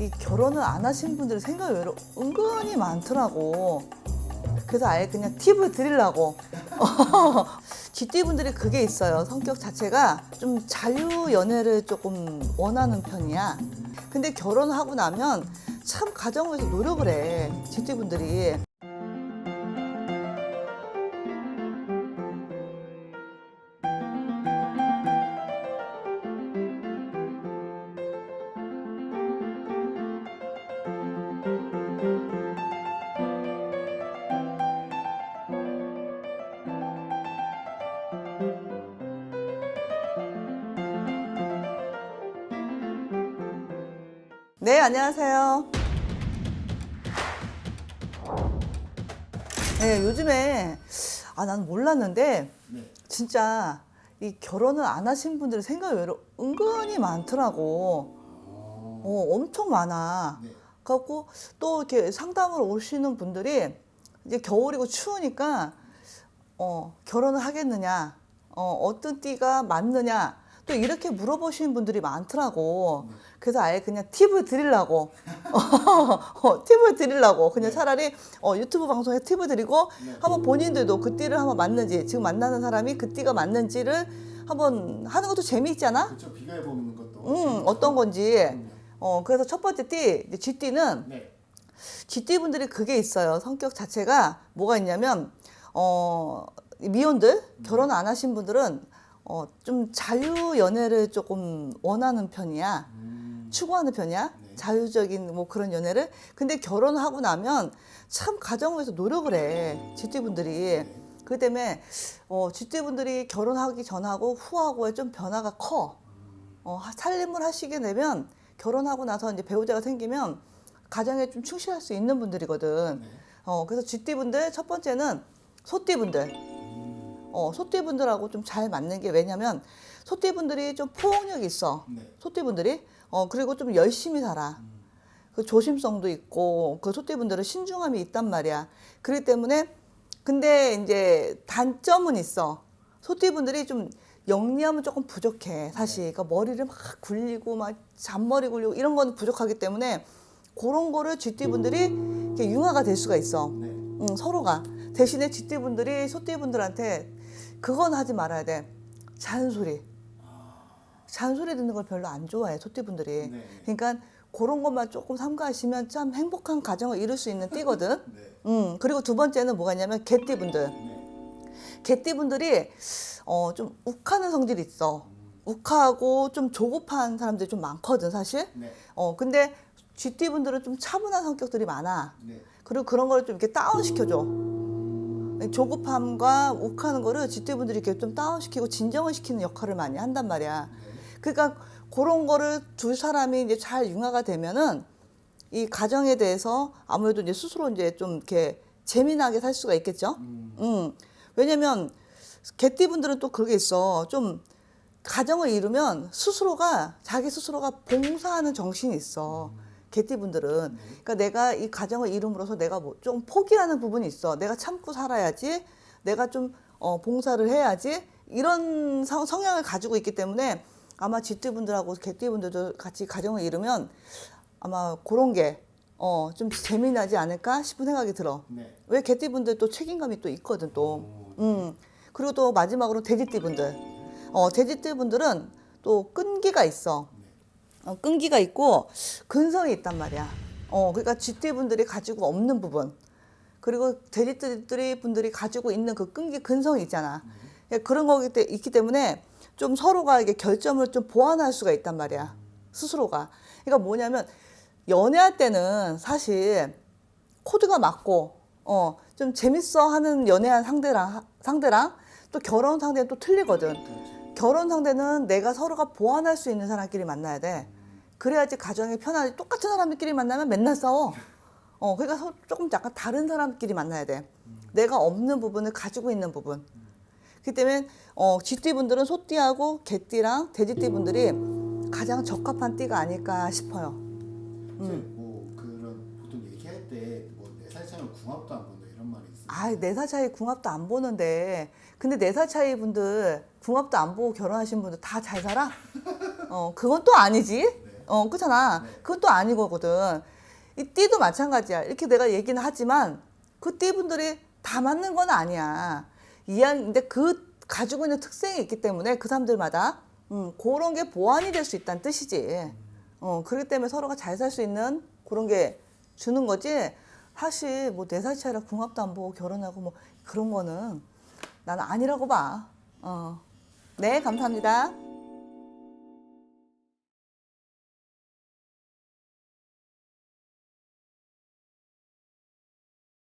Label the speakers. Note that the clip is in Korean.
Speaker 1: 이 결혼을 안 하신 분들이 생각이 외로 은근히 많더라고. 그래서 아예 그냥 팁을 드리려고. GT 분들이 그게 있어요. 성격 자체가 좀 자유 연애를 조금 원하는 편이야. 근데 결혼하고 나면 참 가정을 위해서 노력을 해. GT 분들이. 네, 안녕하세요. 네, 요즘에 아, 나는 몰랐는데
Speaker 2: 네.
Speaker 1: 진짜 이 결혼을 안 하신 분들이 생각이 외로 은근히 많더라고.
Speaker 2: 어,
Speaker 1: 어, 엄청 많아.
Speaker 2: 네.
Speaker 1: 그래갖고 또 이렇게 상담을 오시는 분들이 이제 겨울이고 추우니까 어, 결혼을 하겠느냐, 어, 어떤 띠가 맞느냐, 또 이렇게 물어보시는 분들이 많더라고. 그래서 아예 그냥 팁을 드리려고, 어, 팁을 드리려고 그냥
Speaker 2: 네.
Speaker 1: 차라리 어, 유튜브 방송에 팁을 드리고
Speaker 2: 네.
Speaker 1: 한번 본인들도 그 띠를 한번 맞는지, 지금 만나는 사람이 그 띠가 맞는지를 한번 하는 것도 재미있잖아.
Speaker 2: 그렇죠. 비교해 보는 것도.
Speaker 1: 음. 어떤 건지.
Speaker 2: 그럼요.
Speaker 1: 어, 그래서 첫 번째 띠, 이제 쥐띠는
Speaker 2: 네.
Speaker 1: 쥐띠 분들이 그게 있어요. 성격 자체가 뭐가 있냐면, 어, 미혼들, 결혼 안 하신 분들은 어, 좀 자유 연애를 조금 원하는 편이야.
Speaker 2: 음,
Speaker 1: 추구하는 편이야.
Speaker 2: 네.
Speaker 1: 자유적인 뭐 그런 연애를. 근데 결혼하고 나면 참 가정을 위해서 노력을 해. 쥐띠 분들이.
Speaker 2: 네.
Speaker 1: 그 때문에 어, 쥐띠 분들이 결혼하기 전하고 후하고의 좀 변화가 커. 어, 하- 살림을 하시게 되면 결혼하고 나서 이제 배우자가 생기면 가정에 좀 충실할 수 있는 분들이거든.
Speaker 2: 네.
Speaker 1: 어, 그래서 쥐띠 분들 첫 번째는 소띠 분들.
Speaker 2: 음,
Speaker 1: 어, 소띠 분들하고 좀 잘 맞는 게 왜냐면 소띠 분들이 좀 포용력이 있어.
Speaker 2: 네.
Speaker 1: 소띠 분들이. 어, 그리고 좀 열심히 살아.
Speaker 2: 음,
Speaker 1: 그 조심성도 있고 그 소띠 분들은 신중함이 있단 말이야. 그렇기 때문에 근데 이제 단점은 있어. 소띠 분들이 좀 영리함은 조금 부족해 사실. 그러니까 머리를 막 굴리고 막 잔머리 굴리고 이런 건 부족하기 때문에 그런 거를 쥐띠 분들이 이렇게 융화가 될 수가 있어.
Speaker 2: 네.
Speaker 1: 응, 서로가 대신에 쥐띠 분들이 소띠 분들한테 그건 하지 말아야 돼. 잔소리. 잔소리 듣는 걸 별로 안 좋아해 소띠 분들이.
Speaker 2: 네.
Speaker 1: 그러니까 그런 것만 조금 삼가하시면 참 행복한 가정을 이룰 수 있는 띠거든.
Speaker 2: 네.
Speaker 1: 음, 그리고 두 번째는 뭐가 있냐면 개띠 분들.
Speaker 2: 네.
Speaker 1: 개띠 분들이 어, 좀 욱하는 성질이 있어. 욱하고 좀 조급한 사람들이 좀 많거든, 사실.
Speaker 2: 네.
Speaker 1: 어, 근데 쥐띠 분들은 좀 차분한 성격들이 많아.
Speaker 2: 네.
Speaker 1: 그리고 그런 거를 좀 이렇게 다운 시켜줘. 조급함과 욱하는 거를 쥐띠 분들이 이렇게 좀 다운시키고 진정을 시키는 역할을 많이 한단 말이야. 그러니까 그런 거를 두 사람이 이제 잘 융화가 되면은 이 가정에 대해서 아무래도 이제 스스로 이제 좀 이렇게 재미나게 살 수가 있겠죠.
Speaker 2: 음,
Speaker 1: 음. 왜냐면 개띠 분들은 또 그게 있어. 좀 가정을 이루면 스스로가 자기 스스로가 봉사하는 정신이 있어. 개띠 분들은. 그러니까 내가 이 가정을 이룸으로써 내가 뭐 좀 포기하는 부분이 있어. 내가 참고 살아야지. 내가 좀 어, 봉사를 해야지. 이런 성, 성향을 가지고 있기 때문에 아마 쥐띠 분들하고 개띠 분들도 같이 가정을 이루면 아마 그런 게 어, 좀 재미나지 않을까 싶은 생각이 들어.
Speaker 2: 네.
Speaker 1: 왜 개띠 분들 또 책임감이 또 있거든 또.
Speaker 2: 오,
Speaker 1: 음. 그리고 또 마지막으로 돼지띠 분들. 어, 돼지띠 분들은 또 끈기가 있어. 어, 끈기가 있고 근성이 있단 말이야. 어, 그러니까 쥐띠 분들이 가지고 없는 부분. 그리고 돼지띠 분들이 가지고 있는 그 끈기 근성이 있잖아. 예, 그런 거기 때 있기 때문에 좀 서로가 이게 결점을 좀 보완할 수가 있단 말이야. 스스로가. 그러니까 뭐냐면 연애할 때는 사실 코드가 맞고 어 좀 재밌어 하는 연애한 상대랑 상대랑 또 결혼 상대는 또 틀리거든. 결혼 상대는 내가 서로가 보완할 수 있는 사람끼리 만나야 돼. 그래야지 가정이 편하지. 똑같은 사람들끼리 만나면 맨날 싸워. 어, 그러니까 서- 조금 약간 다른 사람끼리 만나야 돼. 내가 없는 부분을 가지고 있는 부분. 그렇기 때문에 어, 쥐띠 분들은 소띠하고 개띠랑 돼지띠 분들이 가장 적합한 띠가 아닐까 싶어요.
Speaker 2: 선생님, 뭐 그런 보통 얘기할 때뭐네 살 차이면 궁합도 안 본다 이런 말이 있어요.
Speaker 1: 아, 네살 차이 궁합도 안 보는데. 근데 네살 차이 분들 궁합도 안 보고 결혼하신 분들 다 잘 살아? 어, 그건 또 아니지.
Speaker 2: 네.
Speaker 1: 어, 그렇잖아. 그것도 아니거든. 이 띠도 마찬가지야. 이렇게 내가 얘기는 하지만 그 띠분들이 다 맞는 건 아니야. 근데 그 가지고 있는 특성이 있기 때문에 그 사람들마다 음, 그런 게 보완이 될 수 있다는 뜻이지. 어, 그렇기 때문에 서로가 잘 살 수 있는 그런 게 주는 거지. 사실 뭐 네 살 차이라 궁합도 안 보고 결혼하고 뭐 그런 거는 나는 아니라고 봐. 어. 네, 감사합니다.